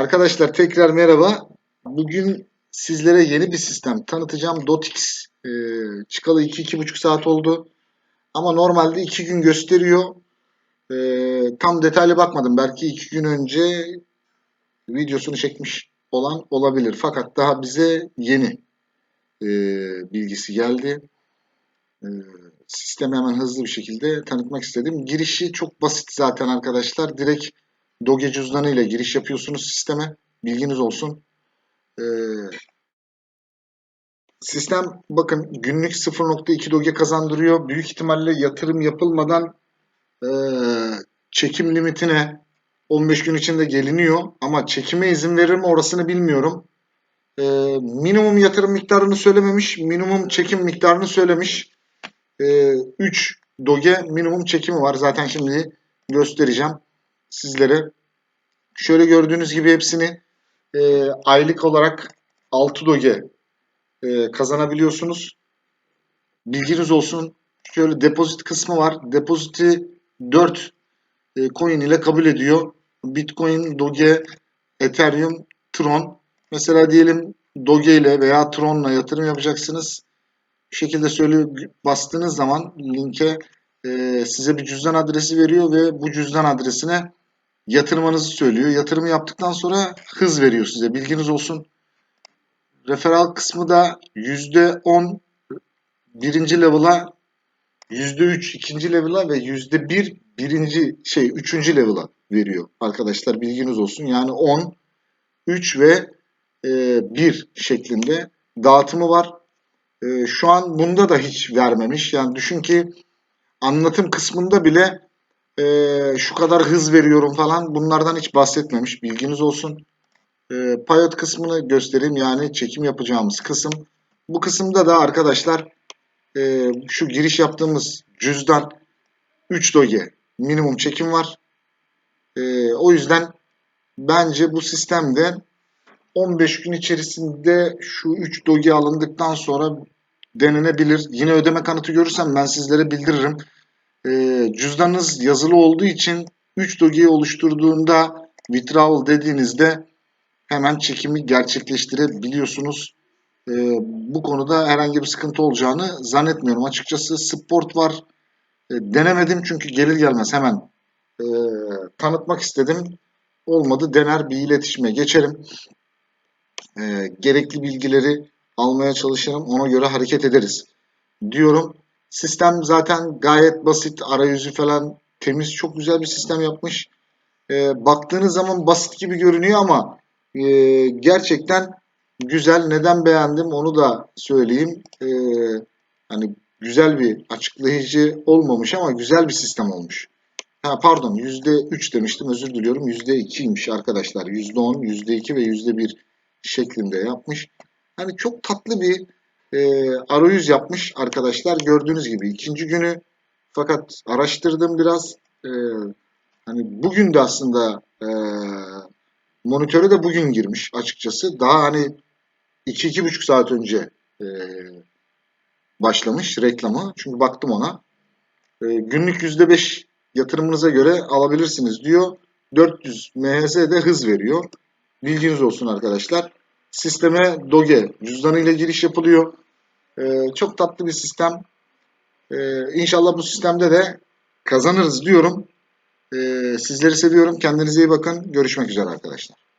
Arkadaşlar tekrar merhaba. Bugün sizlere yeni bir sistem tanıtacağım. Dotix e, çıkalı 2-2,5 saat oldu. Ama normalde 2 gün gösteriyor. E, tam detaylı bakmadım. Belki 2 gün önce videosunu çekmiş olan olabilir. Fakat daha bize yeni e, bilgisi geldi. E, sistemi hemen hızlı bir şekilde tanıtmak istedim. Girişi çok basit zaten arkadaşlar. Direkt Doge cüzdanı ile giriş yapıyorsunuz sisteme. Bilginiz olsun. Ee, sistem bakın günlük 0.2 Doge kazandırıyor. Büyük ihtimalle yatırım yapılmadan e, çekim limitine 15 gün içinde geliniyor. Ama çekime izin verir mi orasını bilmiyorum. E, minimum yatırım miktarını söylememiş. Minimum çekim miktarını söylemiş. E, 3 Doge minimum çekimi var. Zaten şimdi göstereceğim sizlere. Şöyle gördüğünüz gibi hepsini e, aylık olarak 6 doge e, kazanabiliyorsunuz. Bilginiz olsun. Şöyle depozit kısmı var. Depoziti 4 e, coin ile kabul ediyor. Bitcoin, Doge, Ethereum, Tron. Mesela diyelim Doge ile veya Tron'la yatırım yapacaksınız. Bu şekilde söyle bastığınız zaman linke e, size bir cüzdan adresi veriyor ve bu cüzdan adresine yatırmanızı söylüyor. Yatırımı yaptıktan sonra hız veriyor size. Bilginiz olsun. Referal kısmı da %10 birinci level'a %3 ikinci level'a ve %1 birinci şey üçüncü level'a veriyor arkadaşlar bilginiz olsun. Yani 10, 3 ve e, 1 şeklinde dağıtımı var. E, şu an bunda da hiç vermemiş. Yani düşün ki anlatım kısmında bile e, şu kadar hız veriyorum falan bunlardan hiç bahsetmemiş. Bilginiz olsun. E, payot kısmını göstereyim yani çekim yapacağımız kısım. Bu kısımda da arkadaşlar e, şu giriş yaptığımız cüzdan 3 doge minimum çekim var. E, o yüzden bence bu sistemde 15 gün içerisinde şu 3 doge alındıktan sonra denenebilir. Yine ödeme kanıtı görürsem ben sizlere bildiririm e, cüzdanınız yazılı olduğu için 3 dogeyi oluşturduğunda withdrawal dediğinizde hemen çekimi gerçekleştirebiliyorsunuz. E, bu konuda herhangi bir sıkıntı olacağını zannetmiyorum. Açıkçası support var. E, denemedim çünkü gelir gelmez hemen e, tanıtmak istedim. Olmadı dener bir iletişime geçerim. E, gerekli bilgileri almaya çalışırım. Ona göre hareket ederiz diyorum. Sistem zaten gayet basit. Arayüzü falan temiz. Çok güzel bir sistem yapmış. E, baktığınız zaman basit gibi görünüyor ama e, gerçekten güzel. Neden beğendim onu da söyleyeyim. E, hani güzel bir açıklayıcı olmamış ama güzel bir sistem olmuş. Ha, pardon %3 demiştim özür diliyorum. %2'ymiş arkadaşlar. %10, %2 ve %1 şeklinde yapmış. Hani çok tatlı bir e, arayüz yapmış arkadaşlar gördüğünüz gibi ikinci günü. Fakat araştırdım biraz. E, hani bugün de aslında e, monitöre de bugün girmiş açıkçası. Daha hani 2-2,5 saat önce e, başlamış reklamı çünkü baktım ona. E, günlük %5 yatırımınıza göre alabilirsiniz diyor. 400 MHz'de hız veriyor. Bilginiz olsun arkadaşlar. Sisteme Doge cüzdanı ile giriş yapılıyor. Ee, çok tatlı bir sistem. Ee, inşallah bu sistemde de kazanırız diyorum. Ee, sizleri seviyorum. Kendinize iyi bakın. Görüşmek üzere arkadaşlar.